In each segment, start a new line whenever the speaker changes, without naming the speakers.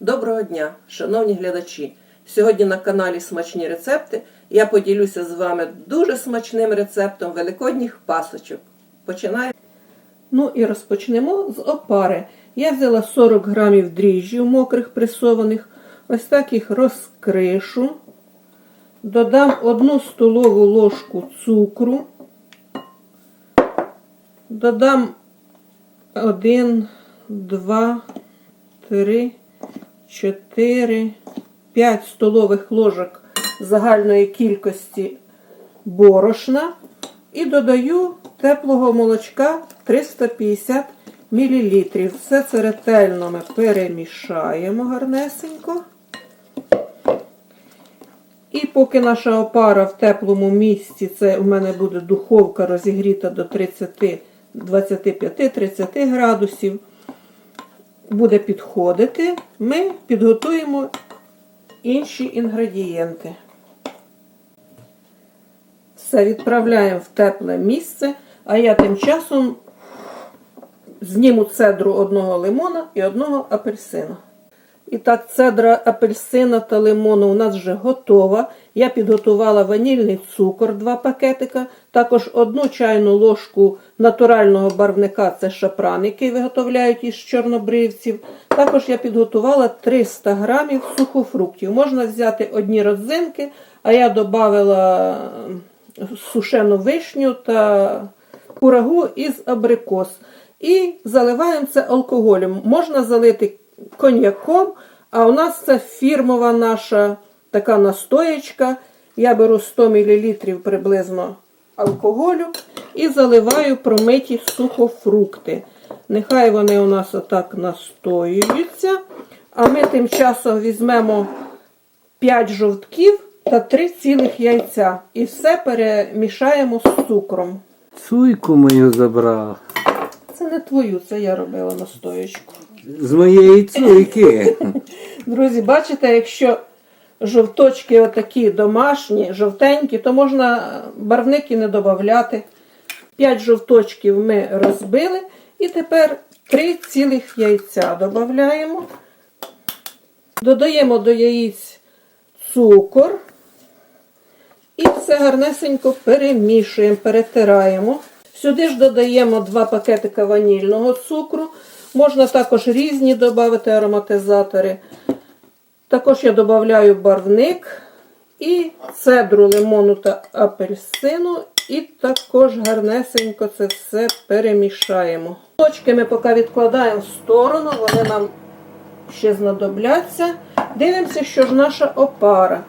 Доброго дня, шановні глядачі! Сьогодні на каналі Смачні рецепти я поділюся з вами дуже смачним рецептом великодніх пасочок. Починаємо. Ну і розпочнемо з опари. Я взяла 40 грамів дріжджів мокрих пресованих, ось так їх розкришу. Додам 1 столову ложку цукру. Додам 1, 2, 3, 4, 5 столових ложок загальної кількості борошна і додаю теплого молочка 350 мл. Все це ретельно ми перемішаємо гарнесенько. І поки наша опара в теплому місці, це у мене буде духовка розігріта до 30, 25-30 градусів, буде підходити, ми підготуємо інші інгредієнти. Все відправляємо в тепле місце, а я тим часом зніму цедру одного лимона і одного апельсина. І так, цедра апельсина та лимону у нас вже готова. Я підготувала ванільний цукор, 2 пакетика, також одну чайну ложку натурального барвника це шапран, який виготовляють із чорнобривців. Також я підготувала 300 грамів сухофруктів. Можна взяти одні родзинки, а я додала сушену вишню та курагу із абрикос. І заливаємо це алкоголем. Можна залити коньяком, а у нас це фірмова наша така настоєчка. Я беру 100 мл приблизно алкоголю і заливаю промиті сухофрукти. Нехай вони у нас отак настоюються. А ми тим часом візьмемо 5 жовтків та 3 цілих яйця. І все перемішаємо з цукром.
Цуйку мою забрав.
Це не твою, це я робила настоєчку.
З моєї цуйки.
Друзі, бачите, якщо жовточки отакі домашні, жовтенькі, то можна барвники не додати. 5 жовточків ми розбили. І тепер 3 цілих яйця додаємо. Додаємо до яїць цукор. І все гарнесенько перемішуємо, перетираємо. Сюди ж додаємо 2 пакетика ванільного цукру. Можна також різні додати ароматизатори. Також я додаю барвник і цедру лимону та апельсину. І також гарнесенько це все перемішаємо. Точки ми поки відкладаємо в сторону, вони нам ще знадобляться. Дивимося, що ж наша опара.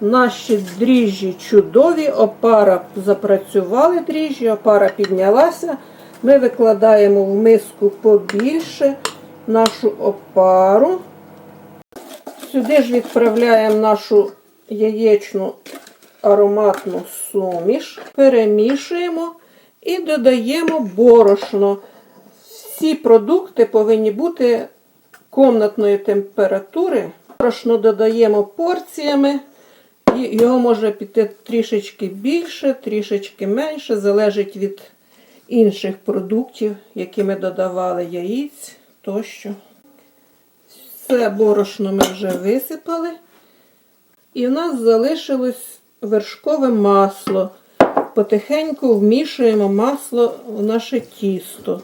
Наші дріжджі чудові, опара запрацювали дріжджі, опара піднялася. Ми викладаємо в миску побільше нашу опару. Сюди ж відправляємо нашу яєчну ароматну суміш, перемішуємо і додаємо борошно. Всі продукти повинні бути комнатної температури. Борошно додаємо порціями. Його може піти трішечки більше, трішечки менше, залежить від інших продуктів, які ми додавали, яїць тощо. Все борошно ми вже висипали. І в нас залишилось вершкове масло. Потихеньку вмішуємо масло в наше тісто.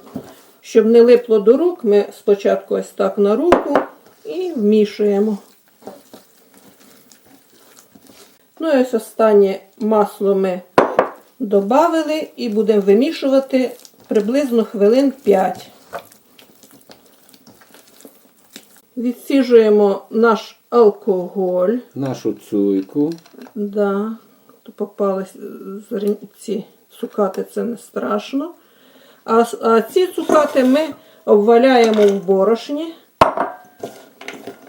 Щоб не липло до рук, ми спочатку ось так на руку і вмішуємо. Ну і ось останнє масло ми додали і будемо вимішувати приблизно хвилин 5. Відсіжуємо наш алкоголь.
Нашу цуйку.
Да, то попались ці цукати, це не страшно. А, а ці цукати ми обваляємо в борошні,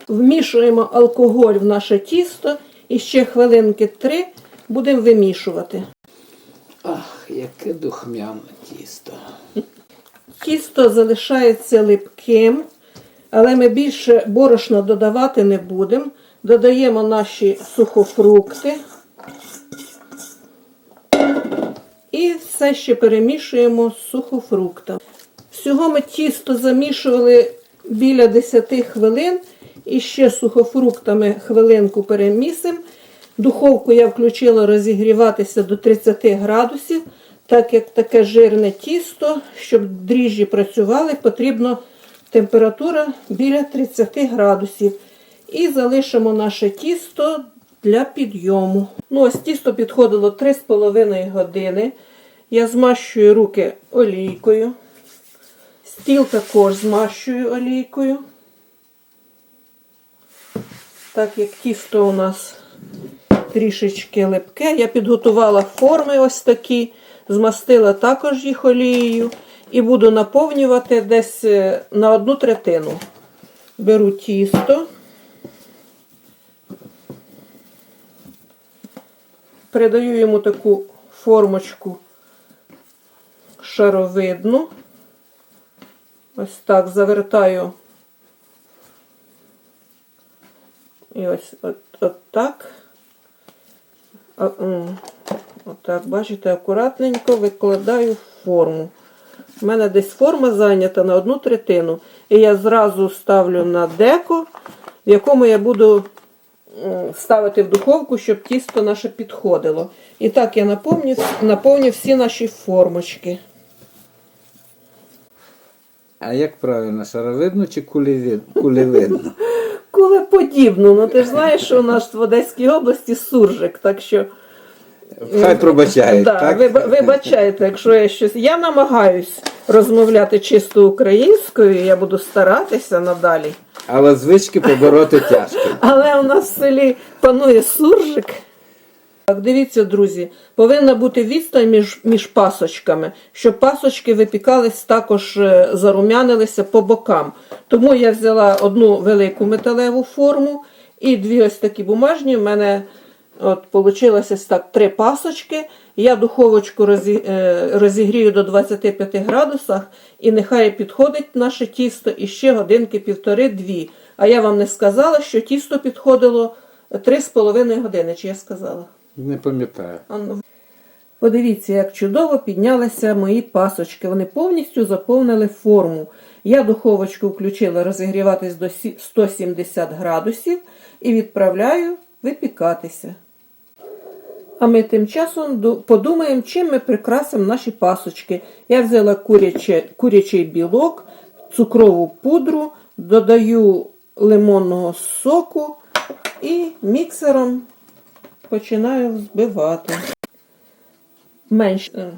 вмішуємо алкоголь в наше тісто і ще хвилинки 3 будемо вимішувати.
Ах, яке духмяне тісто.
Тісто залишається липким, але ми більше борошна додавати не будемо. Додаємо наші сухофрукти. І все ще перемішуємо з сухофруктом. Всього ми тісто замішували біля 10 хвилин І ще сухофруктами хвилинку перемісимо. Духовку я включила розігріватися до 30 градусів. Так як таке жирне тісто, щоб дріжджі працювали, потрібно температура біля 30 градусів. І залишимо наше тісто для підйому. Ну, ось тісто підходило 3,5 години. Я змащую руки олійкою. Стіл також змащую олійкою. Так як тісто у нас трішечки липке, я підготувала форми ось такі, змастила також їх олією і буду наповнювати десь е, на одну третину. Беру тісто, придаю йому таку формочку шаровидну. Ось так завертаю. І ось от, от так. Отак, бачите, акуратненько викладаю форму. У мене десь форма зайнята на одну третину. І я зразу ставлю на деко, в якому я буду ставити в духовку, щоб тісто наше підходило. І так я наповню, наповню всі наші формочки.
А як правильно, шаровидно чи кулевид- кулевидно?
Кулеподібну. Ну ти ж знаєш, що у нас в Одеській області суржик, так що.
Хай пробачають,
Да,
так?
виба- вибачайте, якщо я щось. Я намагаюсь розмовляти чисто українською, я буду старатися надалі.
Але звички побороти тяжко.
Але у нас в селі панує суржик. Так, дивіться, друзі, повинна бути відстань між, між пасочками, щоб пасочки випікались також е, зарум'янилися по бокам. Тому я взяла одну велику металеву форму і дві ось такі бумажні. У мене от ось так три пасочки. Я духовочку розі, е, розігрію до 25 градусах, і нехай підходить наше тісто і ще годинки півтори-дві. А я вам не сказала, що тісто підходило 3,5 години, чи я сказала?
Не пам'ятаю.
Подивіться, як чудово піднялися мої пасочки. Вони повністю заповнили форму. Я духовочку включила розігріватись до 170 градусів і відправляю випікатися. А ми тим часом подумаємо, чим ми прикрасимо наші пасочки. Я взяла куряче, курячий білок, цукрову пудру, додаю лимонного соку і міксером починаю взбивати. Менш... е,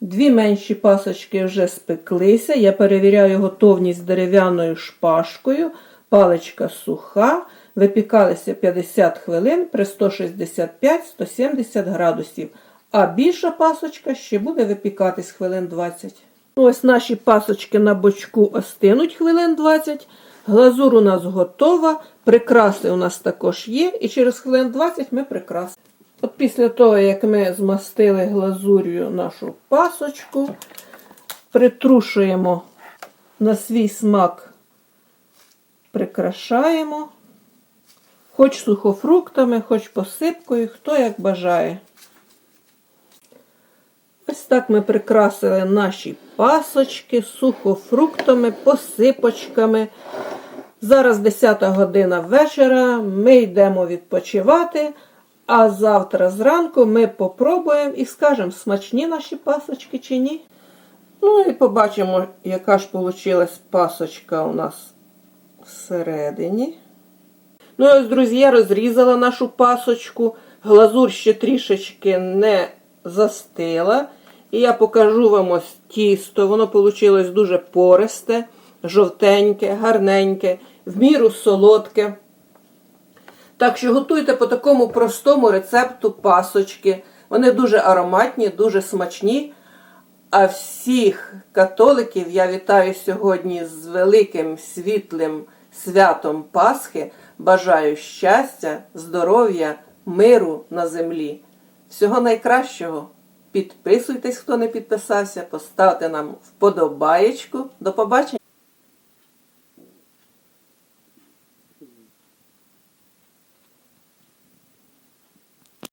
Дві менші пасочки вже спеклися. Я перевіряю готовність дерев'яною шпажкою. Паличка суха. Випікалися 50 хвилин при 165-170 градусів. А більша пасочка ще буде випікатись хвилин 20. Ну, Ось наші пасочки на бочку остинуть хвилин 20. Глазур у нас готова. Прикраси у нас також є. І через хвилин 20 ми прикрасимо. От після того, як ми змастили глазур'ю нашу пасочку, притрушуємо на свій смак, прикрашаємо, хоч сухофруктами, хоч посипкою, хто як бажає. Ось так ми прикрасили наші пасочки сухофруктами, посипочками. Зараз 10 година вечора, ми йдемо відпочивати, а завтра зранку ми попробуємо і скажемо, смачні наші пасочки чи ні. Ну і побачимо, яка ж вийшла пасочка у нас всередині. Ну ось, друзі, я розрізала нашу пасочку. Глазур ще трішечки не застила. І я покажу вам ось тісто. Воно вийшло дуже пористе, жовтеньке, гарненьке, в міру солодке. Так що готуйте по такому простому рецепту пасочки. Вони дуже ароматні, дуже смачні. А всіх католиків я вітаю сьогодні з великим світлим святом Пасхи. Бажаю щастя, здоров'я, миру на землі. Всього найкращого. Підписуйтесь, хто не підписався, поставте нам вподобаєчку. До побачення!